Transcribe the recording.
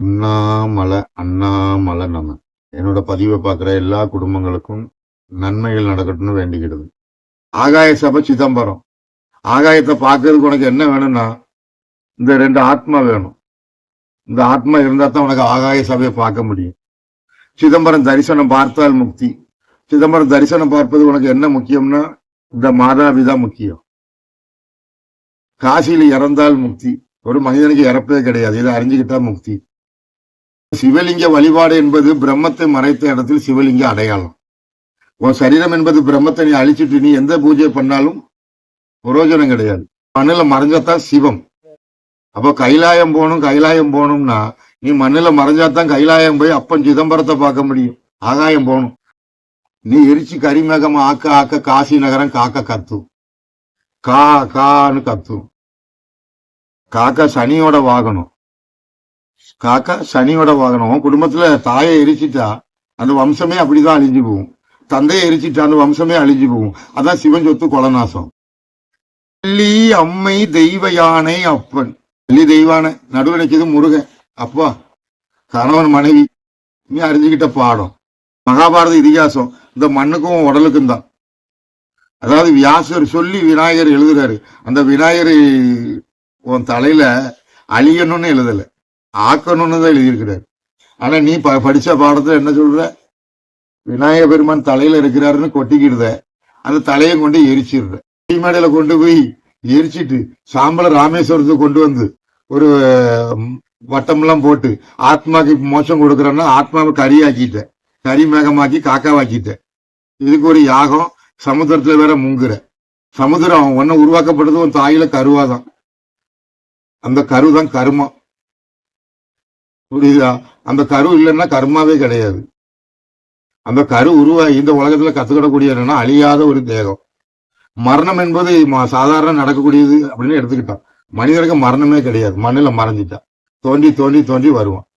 அண்ணாமலை அண்ணாமலை நம்ம. என்னோட பதிவை பார்க்குற எல்லா குடும்பங்களுக்கும் நன்மைகள் நடக்கட்டும்னு வேண்டிக்கிடுது. ஆகாய சபை சிதம்பரம். ஆகாயத்தை பார்க்கறதுக்கு உனக்கு என்ன வேணும்னா இந்த ரெண்டு ஆத்மா வேணும். இந்த ஆத்மா இருந்தால் தான் உனக்கு ஆகாய சபையை பார்க்க முடியும். சிதம்பரம் தரிசனம் பார்த்தால் முக்தி. சிதம்பரம் தரிசனம் பார்ப்பது உனக்கு என்ன முக்கியம்னா இந்த மாதாபிதா முக்கியம். காசியில் இறந்தால் முக்தி. ஒரு மனிதனுக்கு இறப்பே கிடையாது. இதை அறிஞ்சுக்கிட்டா முக்தி. சிவலிங்க வழிபாடு என்பது பிரம்மத்தை மறைத்த இடத்தில் சிவலிங்க அடையாளம். உன் சரீரம் என்பது பிரம்மத்தை நீ அழிச்சிட்டு நீ எந்த பூஜை பண்ணாலும் பிரயோஜனம் கிடையாது. மண்ணுல மறைஞ்சாதான் சிவம். அப்போ கைலாயம் போகணும் கைலாயம் போகணும்னா நீ மண்ணில் மறைஞ்சாதான் கைலாயம் போய் அப்பன் சிதம்பரத்தை பார்க்க முடியும். ஆகாயம் போகணும். நீ எரிச்சு கரிமேகம் ஆக்க ஆக்க காசி நகரம் காக்க கத்தும். கா கான்னு கத்தும். காக்கா சனியோட வாகனம். காக்கா சனியோட வாகனம். குடும்பத்துல தாயை எரிச்சிட்டா அந்த வம்சமே அப்படிதான் அழிஞ்சு போகும். தந்தையை எரிச்சிட்டா அந்த வம்சமே அழிஞ்சு போகும். அதான் சிவன் சொத்து கொலநாசம். வெள்ளி அம்மை தெய்வ யானை அப்பன். வெள்ளி தெய்வானை நடுவில் முருகன். அப்பா கணவன் மனைவி நீ அறிஞ்சுக்கிட்ட பாடம். மகாபாரத இதிகாசம். இந்த மண்ணுக்கும் உடலுக்கும் தான். அதாவது வியாசர் சொல்லி விநாயகர் எழுதுறாரு. அந்த விநாயகர் உன் தலையில அழியணும்னு எழுதலை. ஆக்கணும்னு தான் எழுதியிருக்கிறார். ஆனால் நீ ப- படித்த பாடத்தில் என்ன சொல்கிற விநாயக பெருமான் தலையில் இருக்கிறாருன்னு கொட்டிக்கிடுத. அந்த தலையை கொண்டு எரிச்சிடுற. மேடையில கொண்டு போய் எரிச்சிட்டு சாம்பல ராமேஸ்வரத்தை கொண்டு வந்து ஒரு வட்டம்லாம் போட்டு ஆத்மாக்கு மோசம் கொடுக்குறேன்னா ஆத்மாவை கறியாக்கிட்ட கரி மேகமாக்கி காக்காவாக்கிட்ட. இதுக்கு ஒரு யாகம் சமுத்திரத்தில் வேற முங்குற. சமுதிரம் ஒன்ன உருவாக்கப்பட்டது உன் தாயில கருவாதான். அந்த கரு தான் கருமம். புரியுதா? அந்த கரு இல்லைன்னா கர்மாவே கிடையாது. அந்த கரு உருவாகி இந்த உலகத்துல கத்துக்கிடக்கூடிய என்னன்னா அழியாத ஒரு தேகம். மரணம் என்பது சாதாரண நடக்கக்கூடியது அப்படின்னு எடுத்துக்கிட்டான் மனிதனுக்கு மரணமே கிடையாது. மண்ணில் மறைஞ்சிட்டான் தோண்டி தோண்டி தோண்டி வருவான்.